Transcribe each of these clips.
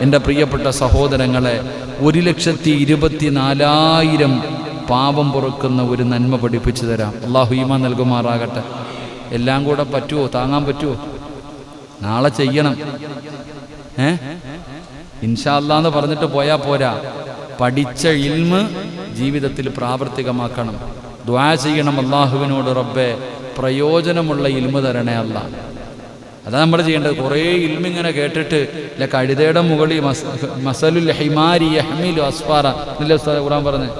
എന്റെ പ്രിയപ്പെട്ട സഹോദരങ്ങളെ ഒരു ലക്ഷത്തി ഇരുപത്തി നാലായിരം പാപം പുറക്കുന്ന ഒരു നന്മ പഠിപ്പിച്ചു തരാം. അള്ളാഹു ഈമ നൽകുമാറാകട്ടെ. എല്ലാം കൂടെ പറ്റുമോ താങ്ങാൻ പറ്റുമോ നാളെ ചെയ്യണം. ഏ? ഇൻഷാല്ലാന്ന് പറഞ്ഞിട്ട് പോയാൽ പോരാ. പഠിച്ച ഇൽമ് ജീവിതത്തിൽ പ്രാവർത്തികമാക്കണം. ദ്വാ ചെയ്യണം അള്ളാഹുവിനോട് റബ്ബെ. പ്രയോജനമുള്ള ഇൽമ തരണേ അല്ല അതാ നമ്മൾ ചെയ്യേണ്ടത്. കുറേ ഇൽമിങ്ങനെ കേട്ടിട്ട് ഇല്ല കഴുതയുടെ മുകളിൽ മസ് മസലുൽ ഹിമാരി യഹ്മിലു അസ്ഫാറ. എന്നല്ലേ ഖുറാൻ പറഞ്ഞത്?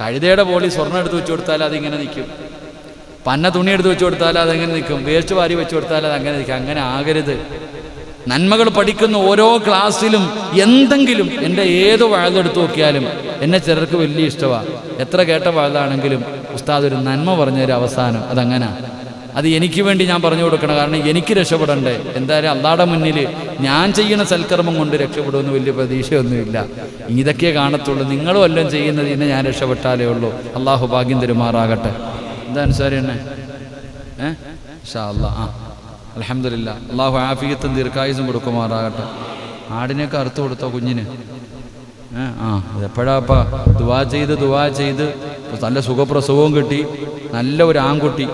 കഴുതയുടെ പോളി സ്വർണം എടുത്ത് വെച്ച് കൊടുത്താൽ അതിങ്ങനെ നിൽക്കും. പന്ന തുണി എടുത്ത് വെച്ച് കൊടുത്താൽ അതെങ്ങനെ നിൽക്കും. വേസ്റ്റ് വാരി വെച്ച് കൊടുത്താൽ അത് അങ്ങനെ നിൽക്കും. അങ്ങനെ ആകരുത്. നന്മകൾ പഠിക്കുന്ന ഓരോ ക്ലാസ്സിലും എന്തെങ്കിലും എന്റെ ഏത് വാഴെടുത്ത് നോക്കിയാലും എന്നെ ചിലർക്ക് വലിയ ഇഷ്ടമാണ് എത്ര കേട്ട വാഴാണെങ്കിലും ഉസ്താദ് ഒരു നന്മ പറഞ്ഞൊരു അവസാനം. അതങ്ങനെ. അത് എനിക്ക് വേണ്ടി ഞാൻ പറഞ്ഞു കൊടുക്കണം. കാരണം എനിക്ക് രക്ഷപ്പെടണ്ടേ. എന്തായാലും അള്ളാടെ മുന്നിൽ ഞാൻ ചെയ്യുന്ന സൽക്കർമ്മം കൊണ്ട് രക്ഷപ്പെടുമെന്ന് വലിയ പ്രതീക്ഷയൊന്നുമില്ല. ഇതൊക്കെ കാണത്തുള്ളൂ. നിങ്ങളും എല്ലാം ചെയ്യുന്നത് ഇന്ന് ഞാൻ രക്ഷപ്പെട്ടാലേ ഉള്ളൂ. അള്ളാഹു ഭാഗ്യം തരുമാറാകട്ടെ. എന്താണ് സാറി എന്നെ ഏഹ് ഷാ ആ. അലഹമില്ല അള്ളാഹു ആഫിയത്തും ദീർഘായുസും കൊടുക്കുമാറാകട്ടെ. ആടിനെയൊക്കെ അറുത്ത് കൊടുത്തോ കുഞ്ഞിന്? ആ ആ. എപ്പോഴാപ്പ? ദുവാ ചെയ്ത് ദുവാ ചെയ്ത്. നല്ല സുഖപ്രസവവും കിട്ടി. നല്ല ഒരു ആൺകുട്ടി.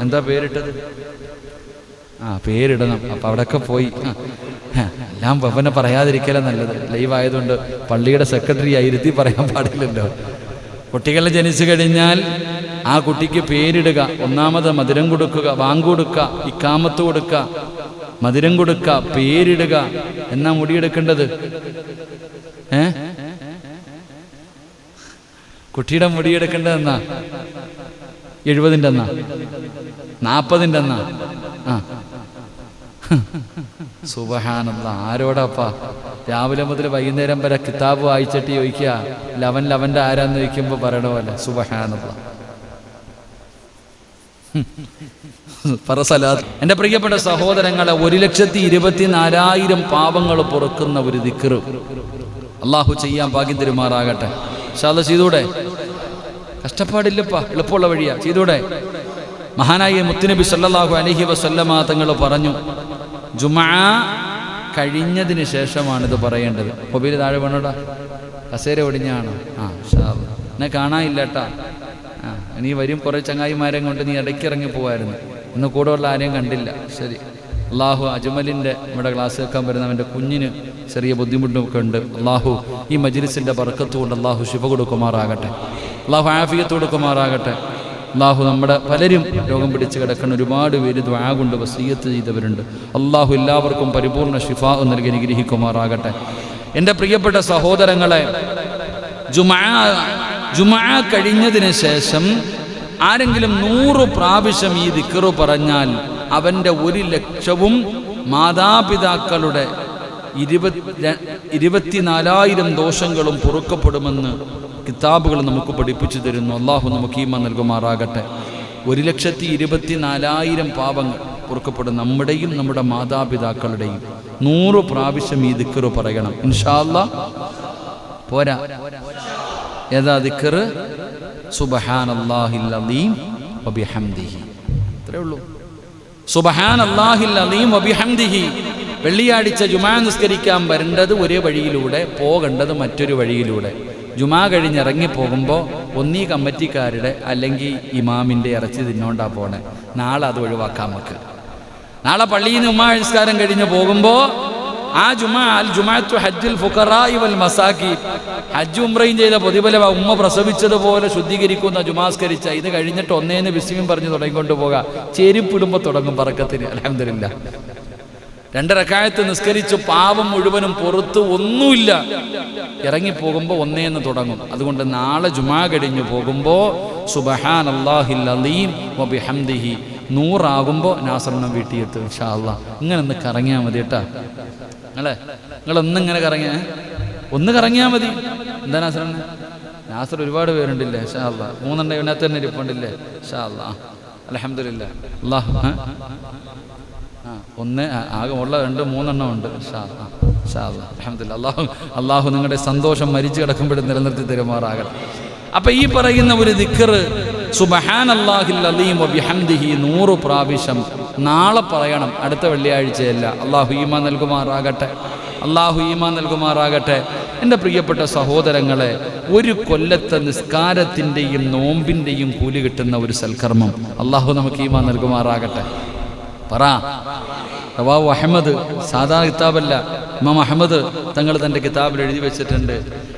എന്താ പേരിട്ടത്? ആ പേരിടണം. അപ്പം അവിടെയൊക്കെ പോയി. എല്ലാം പപ്പനെ പറയാതിരിക്കലേ നല്ലത്. ലൈവ് ആയതുകൊണ്ട് പള്ളിയുടെ സെക്രട്ടറി ആയിരുത്തി പറയാൻ പാടില്ലല്ലോ. കുട്ടികൾ ജനിച്ചു കഴിഞ്ഞാൽ ആ കുട്ടിക്ക് പേരിടുക ഒന്നാമത് മധുരം കൊടുക്കുക വാങ്കൊടുക്കുക ഇക്കാമത്ത് കൊടുക്കുക മധുരം കൊടുക്കുക പേരിടുക. എന്നാ മുടിയെടുക്കേണ്ടത് ഏ? കുട്ടിയുടെ മുടിയെടുക്കേണ്ടത് എന്നാ? എഴുപതിന്റെ എന്നാ? നാൽപ്പതിന്റെ എന്നാ? ആ. സുബഹാനല്ല ആരോടപ്പാ? രാവിലെ മുതൽ വൈകുന്നേരം വരെ കിതാബ് വായിച്ചിട്ട് ചോദിക്കുക ലവൻ ലവന്റെ ആരാന്ന് ചോദിക്കുമ്പോൾ പറയണ പോലെ. സുബഹാനല്ല. പറസലാത്ത് പ്രിയപ്പെട്ട സഹോദരങ്ങളെ ഒരു ലക്ഷത്തി ഇരുപത്തി നാലായിരം പാപങ്ങൾ പുറക്കുന്ന ഒരു ദിക്കറ് അള്ളാഹു ചെയ്യാൻ ഭാഗ്യം തരുമാറാകട്ടെ. ശാല ചെയ്തൂടെ? കഷ്ടപ്പാടില്ലപ്പാ എളുപ്പമുള്ള വഴിയാ. ചെയ്തൂടെ? മഹാനായ മുത്തുനബി സല്ലാഹു അലഹി വസല്ലമ തങ്ങൾ പറഞ്ഞു ജുമാ കഴിഞ്ഞതിന് ശേഷമാണ് ഇത് പറയേണ്ടത് മൊബൈൽ താഴെ വേണോടാ? കസേര ഒടിഞ്ഞാണ്? ആ ഷാ എന്നെ കാണാനില്ല കേട്ടാ ആ നീ വരും കുറേ ചങ്ങായിമാരെ കൊണ്ട് നീ ഇടയ്ക്ക് ഇറങ്ങി പോവായിരുന്നു. ഇന്ന് കൂടെ ഉള്ള ആരെയും കണ്ടില്ല. ശരി. അള്ളാഹു അജ്മലിന്റെ നമ്മുടെ ക്ലാസ് വരുന്ന വരുന്നവന്റെ കുഞ്ഞിന് ചെറിയ ബുദ്ധിമുട്ടൊക്കെ ഉണ്ട്. അള്ളാഹു ഈ മജിലിസിന്റെ കൊണ്ട് അള്ളാഹു ശിവ കൊടുക്കുമാറാകട്ടെ. അള്ളാഹു ആഫിയത്ത് കൊടുക്കുമാറാകട്ടെ. അള്ളാഹു നമ്മുടെ പലരും രോഗം പിടിച്ച് കിടക്കുന്ന ഒരുപാട് പേര് ദ്വാ കൊണ്ട് വസീയത്ത് ചെയ്തവരുണ്ട്. അള്ളാഹു എല്ലാവർക്കും പരിപൂർണ ഷിഫാ നൽകി അനുഗ്രഹിക്കുമാറാകട്ടെ. എന്റെ പ്രിയപ്പെട്ട സഹോദരങ്ങളെ ജുമാ ജുമാ കഴിഞ്ഞതിന് ശേഷം ആരെങ്കിലും നൂറ് പ്രാവശ്യം ഈ ദിക്കറു പറഞ്ഞാൽ അവന്റെ ഒരു ലക്ഷവും മാതാപിതാക്കളുടെ ഇരുപത്തി ഇരുപത്തിനാലായിരം ദോഷങ്ങളും പൊറുക്കപ്പെടുമെന്ന് കിതാബുകൾ നമുക്ക് പഠിപ്പിച്ചു തരുന്നു. അള്ളാഹു നമുക്ക് ഈമ നൽകുമാറാകട്ടെ. ഒരു ലക്ഷത്തി ഇരുപത്തിനാലായിരം പാപങ്ങൾ പൊറുക്കപ്പെടും നമ്മുടെയും നമ്മുടെ മാതാപിതാക്കളുടെയും. നൂറ് പ്രാവശ്യം ഈ ദിക്കറ് പറയണം. ഇൻഷാല്ല പോരാ. ഏതാ ദിക്കറ്? സുബഹാൻ അത്രേ ഉള്ളൂ. സുബഹാൻ വബിഹംദിഹി. വെള്ളിയാഴ്ച ജുമാ നിസ്കരിക്കാൻ വരേണ്ടത് ഒരേ വഴിയിലൂടെ പോകേണ്ടത് മറ്റൊരു വഴിയിലൂടെ. ജുമാ കഴിഞ്ഞിറങ്ങി പോകുമ്പോൾ ഒന്നീ കമ്മിറ്റിക്കാരുടെ അല്ലെങ്കിൽ ഇമാമിന്റെ ഇറച്ചി തിന്നോണ്ടാ പോണേ. നാളെ അത് ഒഴിവാക്കാൻ നമുക്ക്. നാളെ പള്ളിയിൽ നിന്ന് ഉമ്മാ നിസ്കാരം കഴിഞ്ഞ് പോകുമ്പോൾ ആ ജുമാ അൽ ജുമാത്തു ഹജ്ജുൽ ഫുഖറായി വൽ മസാക്കി ഹജ്ജ് ഉംറയും ചെയ്ത പ്രതിഫല ഉമ്മ പ്രസവിച്ചതുപോലെ ശുദ്ധീകരിക്കുന്ന ജുമാസ്കരിച്ച ഇത് കഴിഞ്ഞിട്ട് ഒന്നേന്ന് വിസ്മയം പറഞ്ഞു തുടങ്ങിക്കൊണ്ട് പോകാം. ചെരുപ്പിടുമ്പോൾ തുടങ്ങും പറക്കത്തിന്. അലഹമില്ല രണ്ടരക്കായത്ത് നിസ്കരിച്ച് പാവം മുഴുവനും പുറത്ത് ഒന്നുമില്ല. ഇറങ്ങിപ്പോകുമ്പോൾ ഒന്നേന്ന് തുടങ്ങും. അതുകൊണ്ട് നാളെ ജുമാ കഴിഞ്ഞു പോകുമ്പോൾ സുബഹാൻ അള്ളാഹിൽ അലീം വബിഹംദിഹി നൂറാകുമ്പോൾ നാസറിനം വീട്ടിയെത്തും അള്ളാ ഇങ്ങനെ ഒന്ന് കറങ്ങിയാൽ മതി കേട്ടാ. നിങ്ങളെ നിങ്ങളൊന്നിങ്ങനെ കറങ്ങിയ ഒന്ന് കറങ്ങിയാൽ മതി. എന്താ നാസറിന് നാസർ ഒരുപാട് പേരുണ്ടില്ലേ ഷാ അള്ളാ മൂന്നെണ്ണം ഇതിനകത്ത് തന്നെ ഇരിപ്പുണ്ടില്ലേ ഷാ അള്ളാ അലഹമില്ല? ആ ഒന്ന് ആ, ആകെ ഉള്ള രണ്ട് മൂന്നെണ്ണം ഉണ്ട് അലഹമില്ല. അള്ളാഹു അള്ളാഹു നിങ്ങളുടെ സന്തോഷം മരിച്ചു കിടക്കുമ്പോഴും നിലനിർത്തി തരുമാറാകട്ടെ. അപ്പൊ ഈ പറയുന്ന ഒരു ദിക്കറ് സുബഹാൻ അള്ളാഹിൽ അലീം ബിഹംദിഹി നൂറ് പ്രാവശ്യം നാളെ പറയണം. അടുത്ത വെള്ളിയാഴ്ചയല്ല. അള്ളാഹു ഈമ നൽകുമാറാകട്ടെ. അള്ളാഹു ഈമ നൽകുമാറാകട്ടെ. എന്റെ പ്രിയപ്പെട്ട സഹോദരങ്ങളെ ഒരു കൊല്ലത്തെ നിസ്കാരത്തിന്റെയും നോമ്പിന്റെയും കൂലി കിട്ടുന്ന ഒരു സൽക്കർമ്മം അള്ളാഹു നമുക്ക് ഈമ നൽകുമാറാകട്ടെ. പറ. റവാബു അഹമ്മദ് സാധാരണ കിതാബല്ല. ഇമാം അഹമ്മദ് തങ്ങൾ തന്റെ കിതാബിൽ എഴുതി വെച്ചിട്ടുണ്ട്.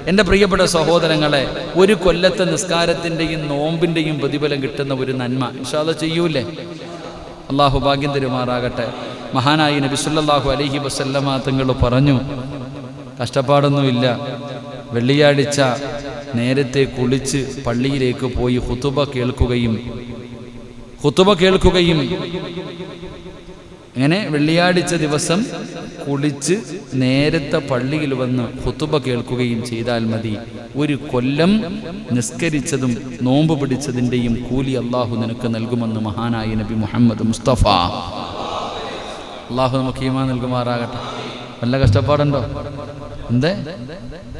എന്റെ പ്രിയപ്പെട്ട സഹോദരങ്ങളെ ഒരു കൊല്ലത്തെ നിസ്കാരത്തിന്റെയും നോമ്പിന്റെയും പ്രതിഫലം കിട്ടുന്ന ഒരു നന്മ. ഇൻഷാല്ല ചെയ്യൂലേ അള്ളാഹു ഭാഗ്യം തരുമാറാകട്ടെ. മഹാനായി നബിസുല്ലാഹു അലഹി വസല്ലമ തങ്ങൾ പറഞ്ഞു കഷ്ടപ്പാടൊന്നുമില്ല. വെള്ളിയാഴ്ച നേരത്തെ കുളിച്ച് പള്ളിയിലേക്ക് പോയി ഹുത്തുബ കേൾക്കുകയും ഹുത്തുബ കേൾക്കുകയും അങ്ങനെ വെള്ളിയാഴ്ച ദിവസം കുളിച്ച് നേരത്തെ പള്ളിയിൽ വന്ന് ഹുത്തുബ കേൾക്കുകയും ചെയ്താൽ മതി. ഒരു കൊല്ലം നിസ്കരിച്ചതും നോമ്പ് പിടിച്ചതിന്റെയും കൂലി അള്ളാഹു നിനക്ക് നൽകുമെന്ന് മഹാനായ നബി മുഹമ്മദ് മുസ്തഫ. അള്ളാഹു നമുക്ക് ഈമാ നൽകുമാറാകട്ടെ. വല്ല കഷ്ടപ്പാടുണ്ടോ? എന്തേ?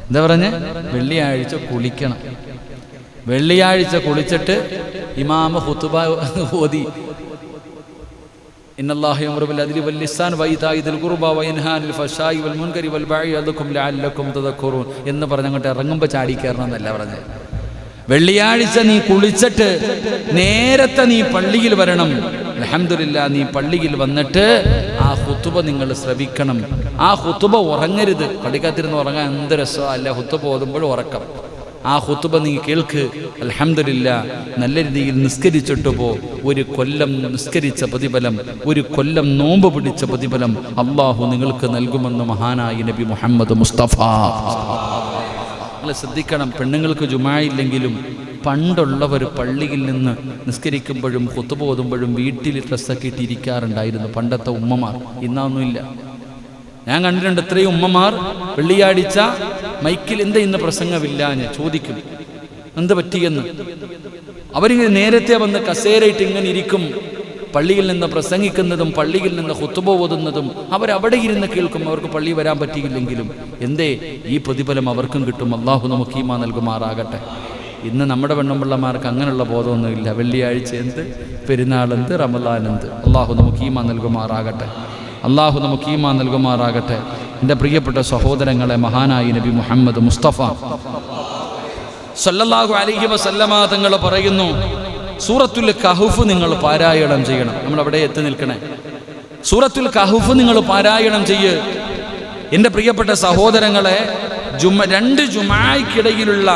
എന്താ പറഞ്ഞ്? വെള്ളിയാഴ്ച കുളിക്കണം. വെള്ളിയാഴ്ച കുളിച്ചിട്ട് ഇമാമ ഹുത്തുബ ഓതി. إن الله يأمر بالعدل واللسان وإيتاء ذي القربى وينهى عن الفحشاء والمنكر والبغي يعظكم لعلكم تذكرون എന്ന് പറഞ്ഞങ്ങോട്ട് ഇറങ്ങുമ്പോൾ ചാടി കയറണം എന്നല്ല പറഞ്ഞത് വെള്ളിയാഴ്ച നീ കുളിച്ചിട്ട് നേരത്തെ നീ പള്ളിയിൽ വരണം അലഹമില്ല നീ പള്ളിയിൽ വന്നിട്ട് ആ ഹുത്തുബ നിങ്ങൾ ശ്രവിക്കണം ആ ഹുത്തുബ ഉറങ്ങരുത് പള്ളിക്കത്തിരുന്ന് ഉറങ്ങാൻ എന്ത് രസമല്ല അല്ല ഹുത്തുബ ഓതുമ്പോൾ ഉറക്കം ആ ഹുത്തുബ നീ കേൾക്ക്. അലഹമില്ല നല്ല രീതിയിൽ നിസ്കരിച്ചിട്ട് പോ. ഒരു കൊല്ലം നിസ്കരിച്ച പ്രതിഫലം ഒരു കൊല്ലം നോമ്പ് പിടിച്ച പ്രതിഫലം അള്ളാഹു നിങ്ങൾക്ക് നൽകുമെന്ന് മഹാനായ നബി മുഹമ്മദ് മുസ്തഫ. നിങ്ങൾ ശ്രദ്ധിക്കണം പെണ്ണുങ്ങൾക്ക് ജുമായില്ലെങ്കിലും പണ്ടുള്ളവർ പള്ളിയിൽ നിന്ന് നിസ്കരിക്കുമ്പോഴും കുത്തുബ ഓതുമ്പോഴും വീട്ടിൽ ഡ്രസ്സൊക്കെ ഇട്ടിരിക്കാറുണ്ടായിരുന്നു പണ്ടത്തെ ഉമ്മമാർ. ഇന്നൊന്നുമില്ല ഞാൻ കണ്ടിട്ടുണ്ട് ഇത്രയും ഉമ്മമാർ വെള്ളിയാഴ്ച മൈക്കിൽ എന്താ ഇന്ന് പ്രസംഗമില്ല ഞാൻ ചോദിക്കും. എന്ത് പറ്റിയെന്ന്? അവരിങ്ങനെ നേരത്തെ വന്ന് കസേരയിട്ട് ഇങ്ങനെ ഇരിക്കും. പള്ളിയിൽ നിന്ന് പ്രസംഗിക്കുന്നതും പള്ളിയിൽ നിന്ന് ഹുത്തുബ ഓതുന്നതും അവരവിടെ ഇരുന്ന് കേൾക്കും അവർക്ക് പള്ളി വരാൻ പറ്റിയില്ലെങ്കിലും. എന്തേ? ഈ പ്രതിഫലം അവർക്കും കിട്ടും. അള്ളാഹു നമുക്ക് ഈമാ നൽകുമാറാകട്ടെ. ഇന്ന് നമ്മുടെ പെണ്ണുമ്പിള്ളമാർക്ക് അങ്ങനെയുള്ള ബോധമൊന്നുമില്ല. വെള്ളിയാഴ്ച എന്ത്? റമദാൻ എന്ത്? അള്ളാഹു നമുക്ക് ഈമാ നൽകുമാറാകട്ടെ. അള്ളാഹു നമുക്ക് ഈമാ നൽകുമാറാകട്ടെ. എന്റെ പ്രിയപ്പെട്ട സഹോദരങ്ങളെ മഹാനായി നബി മുഹമ്മദ് മുസ്തഫ. സല്ലല്ലാഹു അലൈഹി വസല്ലമ തങ്ങൾ പറയുന്നു സൂറത്തുൽ കഹുഫ് നിങ്ങൾ പാരായണം ചെയ്യണം. നമ്മൾ അവിടെ എത്തി നിൽക്കണേ. സൂറത്തുൽ കഹുഫ് നിങ്ങൾ പാരായണം ചെയ്യ്. എന്റെ പ്രിയപ്പെട്ട സഹോദരങ്ങളെ ജുമ രണ്ട് ജുമായ്ക്കിടയിലുള്ള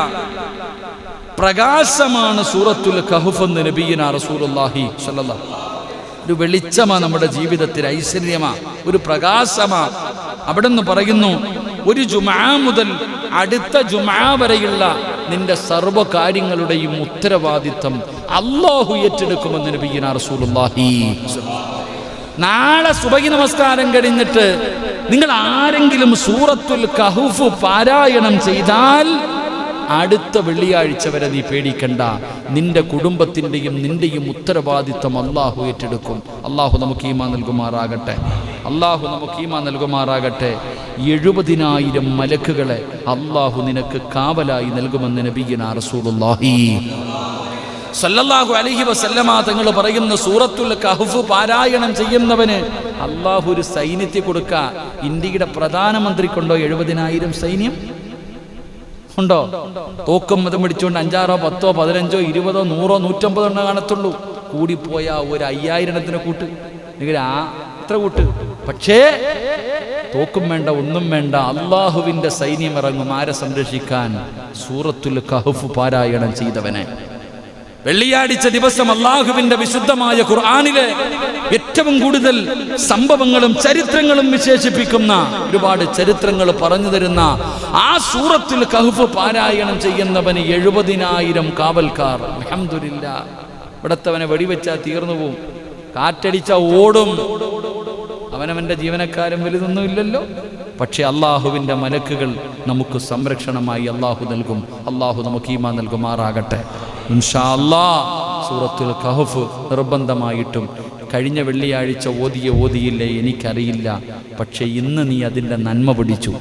പ്രകാശമാണ് സൂറത്തുൽ കഹുഫ് എന്ന് നബീന റസൂലുള്ളാഹി സ്വല്ലല്ലാഹു ഒരു വെളിച്ചമാ നമ്മുടെ ജീവിതത്തിൽ ഐശ്വര്യമാ ഒരു പ്രകാശമാ. അവിടെ നിന്ന് പറയുന്നു ഒരു ജുമാ മുതൽ അടുത്ത ജുമാ വരെയുള്ള നിന്റെ സർവ കാര്യങ്ങളുടെയും ഉത്തരവാദിത്വം അള്ളാഹു ഏറ്റെടുക്കുമെന്ന് നബീന റസൂലുള്ളാഹി നാളെ സുബഹി നമസ്കാരം കഴിഞ്ഞിട്ട് നിങ്ങൾ ആരെങ്കിലും സൂറത്തുൽ കഹുഫ് പാരായണം ചെയ്താൽ അടുത്ത വെള്ളിയാഴ്ച വരെ നീ പേടിക്കണ്ട. നിന്റെ കുടുംബത്തിന്റെയും നിന്റെയും ഉത്തരവാദിത്വം അള്ളാഹു ഏറ്റെടുക്കും. അള്ളാഹു നമുക്ക് ഈമ നൽകുമാറാകട്ടെ. അള്ളാഹു നമുക്ക് ഈമ നൽകുമാറാകട്ടെ. എഴുപതിനായിരം മലക്കുകളെ അള്ളാഹു നിനക്ക് കാവലായി നൽകുമെന്ന് നബീന സല്ലല്ലാഹു അലൈഹി വസല്ലമ തങ്ങൾ പറയുന്ന സൂറത്തുൽ കഹ്ഫ് പാരായണം ചെയ്യുന്നവന് അള്ളാഹു ഒരു സൈന്യത്തെ കൊടുക്ക. ഇന്ത്യയുടെ പ്രധാനമന്ത്രിക്കുണ്ടോ എഴുപതിനായിരം സൈന്യം? ഉണ്ടോ? തോക്കും മതം പിടിച്ചുകൊണ്ട് അഞ്ചാറോ പത്തോ പതിനഞ്ചോ ഇരുപതോ നൂറോ നൂറ്റമ്പതോ എണ്ണ കാണത്തുള്ളൂ. കൂടിപ്പോയ ഒരു അയ്യായിരണത്തിന് കൂട്ട്. നിങ്ങൾ ആ എത്ര കൂട്ട്. പക്ഷേ തോക്കും വേണ്ട ഒന്നും വേണ്ട. അള്ളാഹുവിന്റെ സൈന്യം ഇറങ്ങും. ആരെ സംരക്ഷിക്കാൻ? സൂറത്തുൽ കഹഫ് പാരായണം ചെയ്തവനെ. വെള്ളിയാഴ്ച ദിവസം അള്ളാഹുവിന്റെ വിശുദ്ധമായ ഖുർആാനിലെ ഏറ്റവും കൂടുതൽ സംഭവങ്ങളും ചരിത്രങ്ങളും വിശേഷിപ്പിക്കുന്ന ഒരുപാട് ചരിത്രങ്ങൾ പറഞ്ഞു തരുന്ന ആ സൂറത്തിൽ കഹുഫ് പാരായണം ചെയ്യുന്നവന് എഴുപതിനായിരം കാവൽക്കാർ. അഹമ്മദില്ല ഇവിടത്തവനെ വെടിവെച്ചാൽ തീർന്നു പോവും. കാറ്റടിച്ച ഓടും. അവനവന്റെ ജീവനക്കാരും വലുതൊന്നുമില്ലല്ലോ. പക്ഷെ അള്ളാഹുവിന്റെ മലക്കുകൾ നമുക്ക് സംരക്ഷണമായി അള്ളാഹു നൽകും. അള്ളാഹു നമുക്ക് ഈമാ നൽകുമാറാകട്ടെ. ഇൻഷാ അല്ലാ സൂറത്തുൽ കഹഫ് നിർബന്ധമായിട്ടും കഴിഞ്ഞ വെള്ളിയാഴ്ച ഓതിയ ഓതിയില്ലേ എനിക്കറിയില്ല. പക്ഷെ ഇന്ന് നീ അതിന്റെ നന്മ പിടിച്ചു.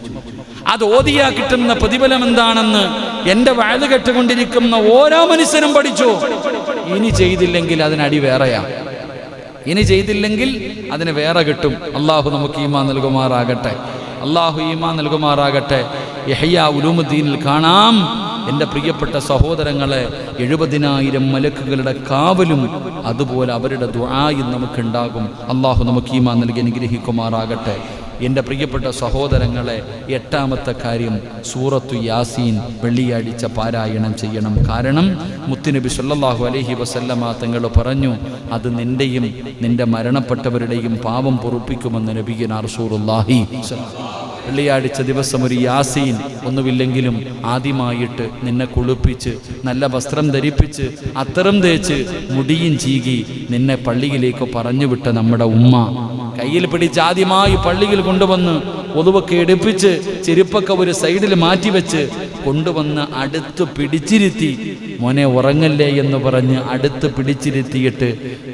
അത് ഓതിയാ കിട്ടുന്ന പ്രതിഫലം എന്താണെന്ന് എന്റെ വയത് കെട്ടുകൊണ്ടിരിക്കുന്ന ഓരോ മനുഷ്യനും പഠിച്ചു. ഇനി ചെയ്തില്ലെങ്കിൽ അതിനടി വേറെയാ. ഇനി ചെയ്തില്ലെങ്കിൽ അതിന് വേറെ കിട്ടും. അള്ളാഹു നമുക്ക് ഈമാ നൽകുമാറാകട്ടെ. അള്ളാഹു ഈമാ നൽകുമാറാകട്ടെ. യഹയ്യ ഉലൂമുദ്ദീനിൽ കാണാം. എന്റെ പ്രിയപ്പെട്ട സഹോദരങ്ങളെ എഴുപതിനായിരം മലക്കുകളുടെ കാവലും അതുപോലെ അവരുടെ ദ്വായും നമുക്കുണ്ടാകും. അള്ളാഹു നമുക്ക് ഈമാ നൽകി അനുഗ്രഹിക്കുമാറാകട്ടെ. എന്റെ പ്രിയപ്പെട്ട സഹോദരങ്ങളെ എട്ടാമത്തെ കാര്യം സൂറത്തു യാസീൻ വെള്ളിയാഴ്ച പാരായണം ചെയ്യണം. കാരണം മുത്തുനബി സല്ലാഹു അലഹി വസല്ലമ തങ്ങൾ പറഞ്ഞു അത് നിന്റെയും നിന്റെ മരണപ്പെട്ടവരുടെയും പാപം പൊറുപ്പിക്കുമെന്ന് നബിയന റസൂലുള്ളാഹി വെള്ളിയാഴ്ച ദിവസം ഒരു യാസീൻ ഒന്നുമില്ലെങ്കിലും ആദ്യമായിട്ട് നിന്നെ കുളിപ്പിച്ച് നല്ല വസ്ത്രം ധരിപ്പിച്ച് അത്തരം തേച്ച് മുടിയും ചീകി നിന്നെ പള്ളിയിലേക്ക് പറഞ്ഞു വിട്ട നമ്മുടെ ഉമ്മ. കയ്യിൽ പിടിച്ച് ആദ്യമായി പള്ളിയിൽ കൊണ്ടുവന്ന് ഒതുവൊക്കെ എടുപ്പിച്ച് ചെരുപ്പൊക്കെ ഒരു സൈഡിൽ മാറ്റിവെച്ച് കൊണ്ടുവന്ന് അടുത്ത് പിടിച്ചിരുത്തി. മോനെ ഉറങ്ങല്ലേ എന്ന് പറഞ്ഞ് അടുത്ത് പിടിച്ചിരുത്തിയിട്ട്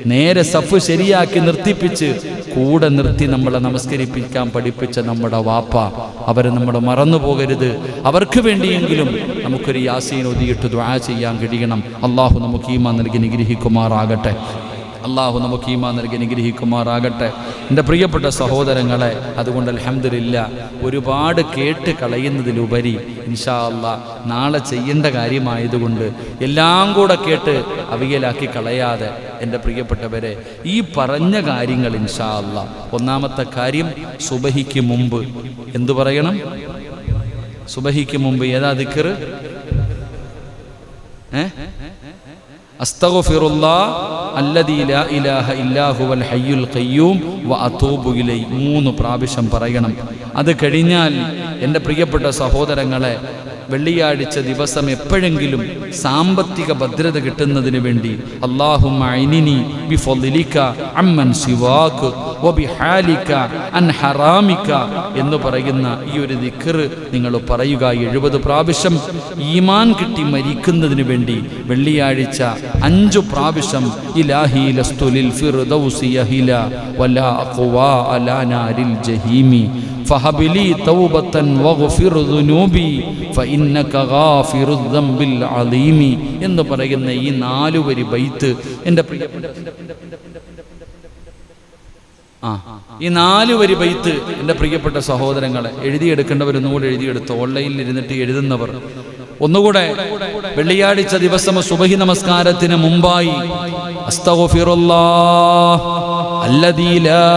നേരെ സഫ് ശരിയാക്കി നിർത്തിപ്പിച്ച് കൂടെ നിർത്തി നമ്മളെ നമസ്കരിപ്പിക്കാൻ പഠിപ്പിച്ച നമ്മുടെ വാപ്പ അവരെ നമ്മൾ മറന്നു പോകരുത്. അവർക്ക് വേണ്ടിയെങ്കിലും നമുക്കൊരു യാസീൻ ഒതിയിട്ട് ദ്വാ ചെയ്യാൻ കഴിയണം. അള്ളാഹു നമുക്ക് ഈമാ നൽകി നിഗ്രഹിക്കുമാറാകട്ടെ അള്ളാഹു നമുക്ക് ഈമാ നൽകി അനുഗ്രഹിക്കുമാറാകട്ടെ. എന്റെ പ്രിയപ്പെട്ട സഹോദരങ്ങളെ അതുകൊണ്ട് അലഹമില്ല ഒരുപാട് കേട്ട് കളയുന്നതിലുപരി ഇൻഷാ അള്ളാ നാളെ ചെയ്യേണ്ട കാര്യമായതുകൊണ്ട് എല്ലാം കൂടെ കേട്ട് അവിയലാക്കി കളയാതെ എന്റെ പ്രിയപ്പെട്ടവരെ ഈ പറഞ്ഞ കാര്യങ്ങൾ ഇൻഷാ അള്ളാ ഒന്നാമത്തെ കാര്യം സുബഹിക്ക് മുമ്പ്. എന്തു പറയണം? സുബഹിക്ക് മുമ്പ് ഏതാ ദിക്കറ്? ഏ? മൂന്ന് പ്രാവശ്യം പറയണം. അത് കഴിഞ്ഞാൽ എന്റെ പ്രിയപ്പെട്ട സഹോദരങ്ങളെ വെള്ളിയാഴ്ച ദിവസം എപ്പോഴെങ്കിലും സാമ്പത്തിക ഭദ്രത കിട്ടുന്നതിന് വേണ്ടി അള്ളാഹും അമ്മൻ സിവാക്ക് വബിഹാലിക അൻ ഹറാമിക എന്ന് പറയുന്ന ഈ ഒരു ദിക്കറ് നിങ്ങൾ പറയുക എഴുപത് പ്രാവശ്യം ഈമാൻ കിട്ടി മരിക്കുന്നതിന് വേണ്ടി വെള്ളിയാഴ്ച അഞ്ചു പ്രാവശ്യം ഇലാഹി ലസ്തുലിൽ ഫിർദൗസി യഹില വലാ ഖുവാ അലാ നാരിൽ ഫഹബിലി തൗബത്തൻ വഗ്ഫിർ ദുനൂബി ഫഇന്നക ഗാഫിറു ദംബിൽ അലീമി എന്ന് പറയുന്ന ഈ നാലു വരി ബൈത്ത്. എന്റെ പ്രിയപ്പെട്ട ആ ഈ നാല് വരി ബൈത്ത് എന്റെ പ്രിയപ്പെട്ട സഹോദരങ്ങളെ എഴുതിയെടുക്കേണ്ടവരൊന്നുകൂടെ എഴുതിയെടുത്തു ഓൺലൈനിൽ ഇരുന്നിട്ട് എഴുതുന്നവർ. ഒന്നുകൂടെ വെള്ളിയാഴ്ച ദിവസം സുബഹി നമസ്കാരത്തിന് മുമ്പായി അസ്തഗ്ഫിറുല്ലാഹ്. الذي لا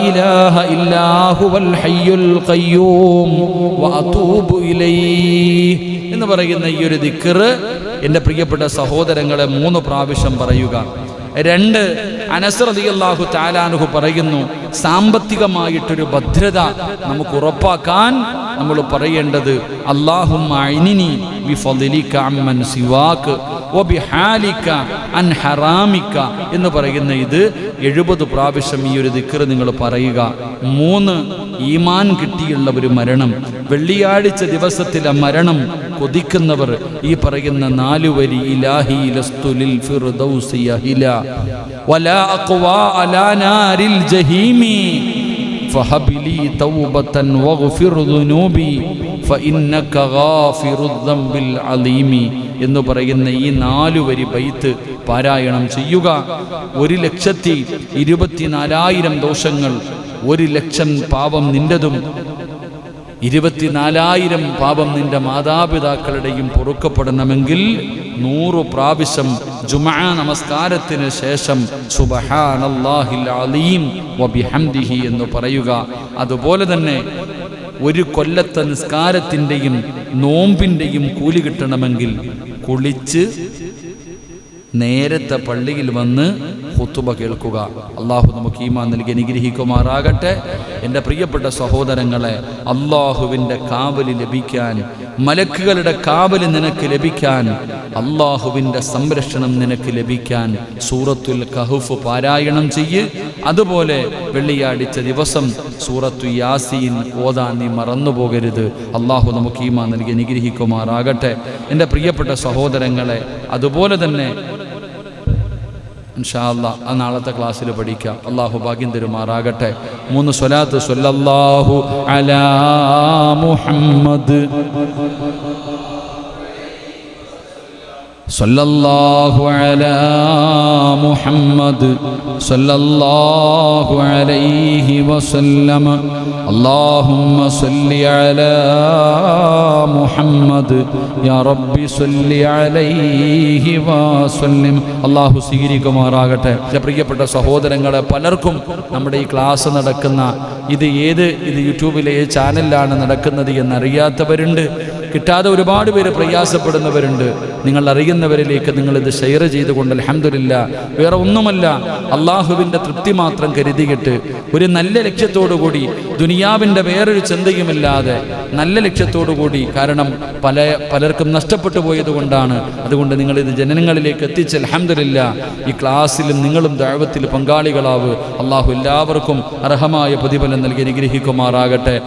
إله إلا هو الحي القيوم وأتوب إليه എന്ന് പറയുന്ന ഈ ഒരു ദിക്കറ് എൻ്റെ പ്രിയപ്പെട്ട സഹോദരങ്ങളെ മൂന്ന് പ്രാവശ്യം പറയുക രണ്ട് അനസ്രതിയല്ലാഹു താലാനുഹു പറയുന്നു സാമ്പത്തികമായിട്ടൊരു ഭദ്രത നമുക്ക് ഉറപ്പാക്കാൻ നമ്മൾ പറയേണ്ടത് അള്ളാഹും എന്ന് പറയുന്ന ഇത് എഴുപത് പ്രാവശ്യം ഈ ഒരു ദിക്കറ് നിങ്ങൾ പറയുക. മൂന്ന് ഈമാൻ കിട്ടിയുള്ള ഒരു മരണം വെള്ളിയാഴ്ച ദിവസത്തിലെ മരണം കൊതിക്കുന്നവർ ഈ പറയുന്ന നാലു വരി ഇലാഹി എന്ന് പറയുന്ന ഈ നാലു വരി ബൈത്ത് പാരായണം ചെയ്യുക. ഒരു ലക്ഷത്തി ഇരുപത്തിനാലായിരം ദോഷങ്ങൾ ഒരു ലക്ഷം പാപം നിന്റതും ഇരുപത്തിനാലായിരം പാപം നിന്റെ മാതാപിതാക്കളുടെയും പൊറുക്കപ്പെടണമെങ്കിൽ നൂറു പ്രാവശ്യം ജുമാ നമസ്കാരത്തിന് ശേഷം സുബഹാനല്ലാഹിം വബിഹംദിഹി എന്ന് പറയുക. അതുപോലെ തന്നെ ഒരു കൊല്ലത്തെ നിസ്കാരത്തിന്റെയും നോമ്പിന്റെയും കൂലി കിട്ടണമെങ്കിൽ കുളിച്ച് നേരത്തെ പള്ളിയിൽ വന്ന് ഹുത്തുബ കേൾക്കുക. അള്ളാഹു നമുക്ക് ഈമാൻ നൽകി അനുഗ്രഹിക്കുമാറാകട്ടെ. എന്റെ പ്രിയപ്പെട്ട സഹോദരങ്ങളെ അള്ളാഹുവിന്റെ കാവൽ ലഭിക്കാൻ മലക്കുകളുടെ കാവൽ നിനക്ക് ലഭിക്കാൻ അള്ളാഹുവിന്റെ സംരക്ഷണം നിനക്ക് ലഭിക്കാൻ സൂറത്തുൽ കഹുഫ് പാരായണം ചെയ്യ്. അതുപോലെ വെള്ളിയാഴ്ച ദിവസം സൂറത്തു യാസീൻ ഓതാൻ നീ മറന്നു പോകരുത്. അള്ളാഹു നമുക്ക് ഈമാ നൽകി അനുഗ്രഹിക്കുമാറാകട്ടെ. എന്റെ പ്രിയപ്പെട്ട സഹോദരങ്ങളെ അതുപോലെ തന്നെ ഇൻഷാല്ല ആ നാളത്തെ ക്ലാസ്സിൽ പഠിക്കാം. അള്ളാഹു ഭാഗ്യം തരുമാറാകട്ടെ. മൂന്ന് സ്വലാത്ത് സ്വല്ലല്ലാഹു അലാ മുഹമ്മദ് صلى الله على محمد صلى الله عليه وسلم اللهم صل على محمد يا رب صل عليه وسلم അള്ളാഹു സ്വീകരിക്കുമാറാകട്ടെ എൻ്റെ പ്രിയപ്പെട്ട സഹോദരങ്ങളെ പലർക്കും നമ്മുടെ ഈ ക്ലാസ് നടക്കുന്ന ഇത് ഏത് ഇത് യൂട്യൂബിലെ ഏത് ചാനലിലാണ് നടക്കുന്നത് എന്നറിയാത്തവരുണ്ട് കിട്ടാതെ ഒരുപാട് പേര് പ്രയാസപ്പെടുന്നവരുണ്ട്. നിങ്ങൾ അറിയുന്നവരിലേക്ക് നിങ്ങൾ ഇത് ഷെയർ ചെയ്തുകൊണ്ട് അലഹമില്ല വേറെ ഒന്നുമല്ല അള്ളാഹുവിന്റെ തൃപ്തി മാത്രം കരുതിയിട്ട് ഒരു നല്ല ലക്ഷ്യത്തോടു കൂടി ദുനിയാവിന്റെ വേറൊരു ചിന്തയുമില്ലാതെ നല്ല ലക്ഷ്യത്തോടു കൂടി കാരണം പല പലർക്കും നഷ്ടപ്പെട്ടു പോയതുകൊണ്ടാണ്. അതുകൊണ്ട് നിങ്ങൾ ഇത് ജനങ്ങളിലേക്ക് എത്തിച്ച് അലഹമില്ല ഈ ക്ലാസ്സിലും നിങ്ങളും ദൈവത്തിൽ പങ്കാളികളാവ്. അള്ളാഹു എല്ലാവർക്കും അർഹമായ പ്രതിഫലം നൽകി അനുഗ്രഹിക്കുമാറാകട്ടെ.